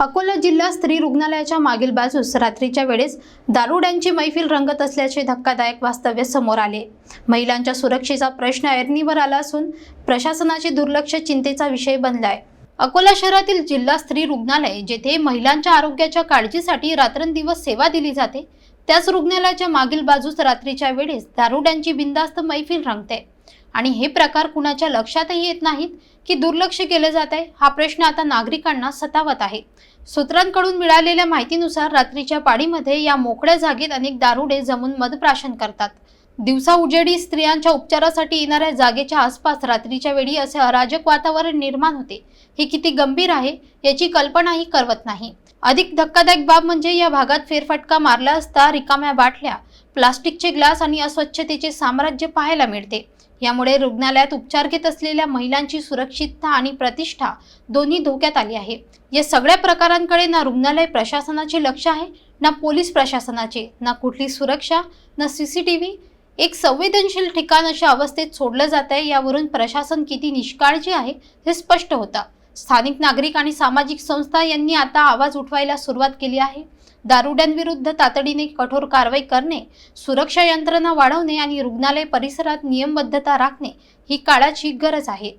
अकोला जिल्हा स्त्री रुग्णालयाच्या मागील बाजूस रात्रीच्या वेळेस दारुड्यांची मैफिल रंगत असल्याचे धक्कादायक वास्तव्य समोर आले. महिलांच्या सुरक्षेचा प्रश्न ऐरणीवर आला असून प्रशासनाचे दुर्लक्ष चिंतेचा विषय बनलाय. अकोला शहरातील जिल्हा स्त्री रुग्णालय जेथे महिलांच्या आरोग्याच्या काळजीसाठी रात्रंदिवस सेवा दिली जाते त्याच रुग्णालयाच्या मागील बाजूस रात्रीच्या वेळेस दारुड्यांची बिंदास्त मैफिल रंगते. आणि हे प्रकार कुणाच्या लक्षातही येत नाहीत की दुर्लक्ष केले जात आहे हा प्रश्न आता नागरिकांना सतावत आहे. सूत्रांकडून मिळालेल्या माहितीनुसार रात्रीच्या पाळीमध्ये या मोकळ्या जागेत अनेक दारुडे जमून मदप्राशन करतात. दिवसा उजेडी स्त्रियांच्या उपचारासाठी येणाऱ्या जागेच्या आसपास रात्रीच्या वेळी असे अराजक वातावरण निर्माण होते. हे किती गंभीर आहे याची कल्पनाही करवत नाही. अधिक धक्कादायक बाब म्हणजे या भागात फेरफटका मारला असता रिकाम्या बाटल्या प्लास्टिकचे ग्लास आणि अस्वच्छतेचे साम्राज्य पाहायला मिळते. यामुळे रुग्णालयात उपचार घेत असलेल्या महिलांची सुरक्षितता आणि प्रतिष्ठा दोन्ही धोक्यात आली आहे. या सगळ्या प्रकारांकडे ना रुग्णालय प्रशासनाचे लक्ष आहे ना पोलीस प्रशासनाचे ना कुठली सुरक्षा ना सीसीटीव्ही एक संवेदनशील ठिकाण अशा अवस्थेत सोडलं जात आहे यावरून प्रशासन किती निष्काळजी आहे हे स्पष्ट होतं. स्थानिक नागरिक आणि सामाजिक संस्था यांनी आता आवाज उठवायला सुरुवात केली आहे. दारुड्यांविरुद्ध तातडीने कठोर कारवाई करणे सुरक्षा यंत्रणा वाढवणे आणि रुग्णालय परिसरात नियमबद्धता राखणे ही काळाची गरज आहे.